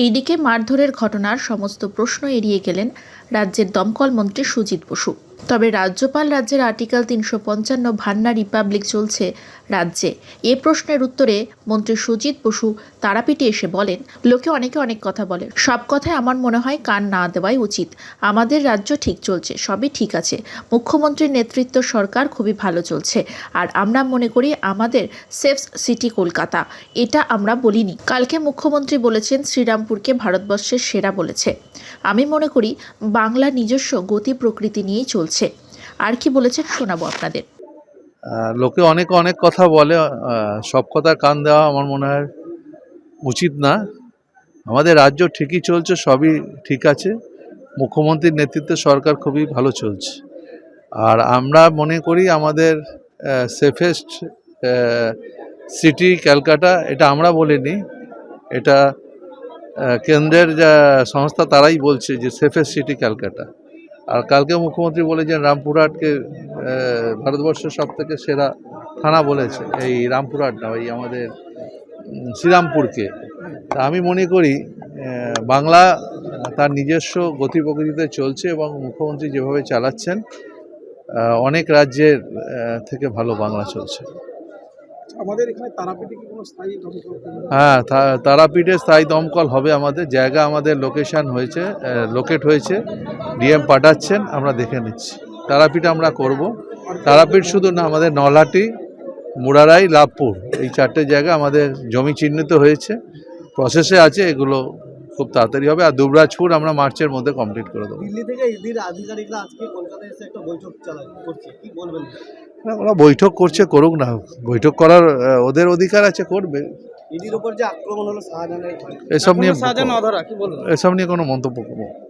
এইদিকে মারধরের ঘটনার সমস্ত প্রশ্ন এড়িয়ে গেলেন রাজ্যের দমকল মন্ত্রী সুজিত বসু। তবে রাজ্যপাল রাজ্যের আর্টিকেল তিনশো পঞ্চান্ন ভান্না রিপাবলিক চলছে রাজ্যে। এ প্রশ্নের উত্তরে মন্ত্রী সুজিত বসু তারাপীঠে এসে বলেন, লোকে অনেকে অনেক কথা বলে। সব কথায় আমার মনে হয় কান না দেওয়াই উচিত। আমাদের রাজ্য ঠিক চলছে, সবই ঠিক আছে। মুখ্যমন্ত্রীর নেতৃত্ব সরকার খুবই ভালো চলছে। আর আমরা মনে করি আমাদের সেফ সিটি কলকাতা। এটা আমরা বলিনি। কালকে মুখ্যমন্ত্রী বলেছেন শ্রীরামপুরকে ভারতবর্ষের সেরা বলেছে। আমি মনে করি বাংলা নিজস্ব গতি প্রকৃতি নিয়েই চলছে। আর কি বলেছেন শোনাবো আপনাদের। লোকে অনেক অনেক কথা বলে সব কথা কান দেওয়া আমার মনে হয় উচিত না। আমাদের রাজ্য ঠিকই চলছে, সবই ঠিক আছে। মুখ্যমন্ত্রীর নেতৃত্বে সরকার খুবই ভালো চলছে। আর আমরা মনে করি আমাদের সেফেস্ট সিটি ক্যালকাটা, এটা আমরা বলিনি, এটা কেন্দ্রের যা সংস্থা, তারাই বলছে যে সেফেস্ট সিটি ক্যালকাটা। আর কালকে মুখ্যমন্ত্রী বলেছেন রামপুরহাটকে ভারতবর্ষের সব থেকে সেরা থানা বলেছে, এই রামপুরহাট না, ওই আমাদের শ্রীরামপুরকে। তা আমি মনে করি বাংলা তার নিজস্ব গতি প্রকৃতিতে চলছে এবং মুখ্যমন্ত্রী যেভাবে চালাচ্ছেন অনেক রাজ্যের থেকে ভালো বাংলা চলছে। আমাদের এখানে তারাপীঠে কি কোনো স্থায়ী দমকল হ্যাঁ তারাপীঠে স্থায়ী দমকল হবে। আমাদের জায়গা আমাদের লোকেশন হয়েছে লোকেট হয়েছে। ডিএম পাঠাচ্ছেন আমরা দেখে নিচ্ছি। তারাপীঠ আমরা করব। তারাপীঠ শুধু না আমাদের নলহাটি মুরারাই লাভপুর এই চারটে জায়গা আমাদের জমি চিহ্নিত হয়েছে। প্রসেসে আছে এগুলো খুব তাড়াতাড়ি হবে। আর দুবরাজপুর আমরা মার্চের মধ্যে কমপ্লিট করে দেবো। দিল্লি থেকে আধিকারিকরা আজকে কলকাতায় এসে একটা বৈঠক চালায় করছে। কি বলবেন? ওরা বৈঠক করছে করুক না। বৈঠক করার ওদের অধিকার আছে করবে। ইডির উপর যে আক্রমণ হলো শাহজাহানের এসব নিয়ে এসব নিয়ে কোনো মন্তব্য করব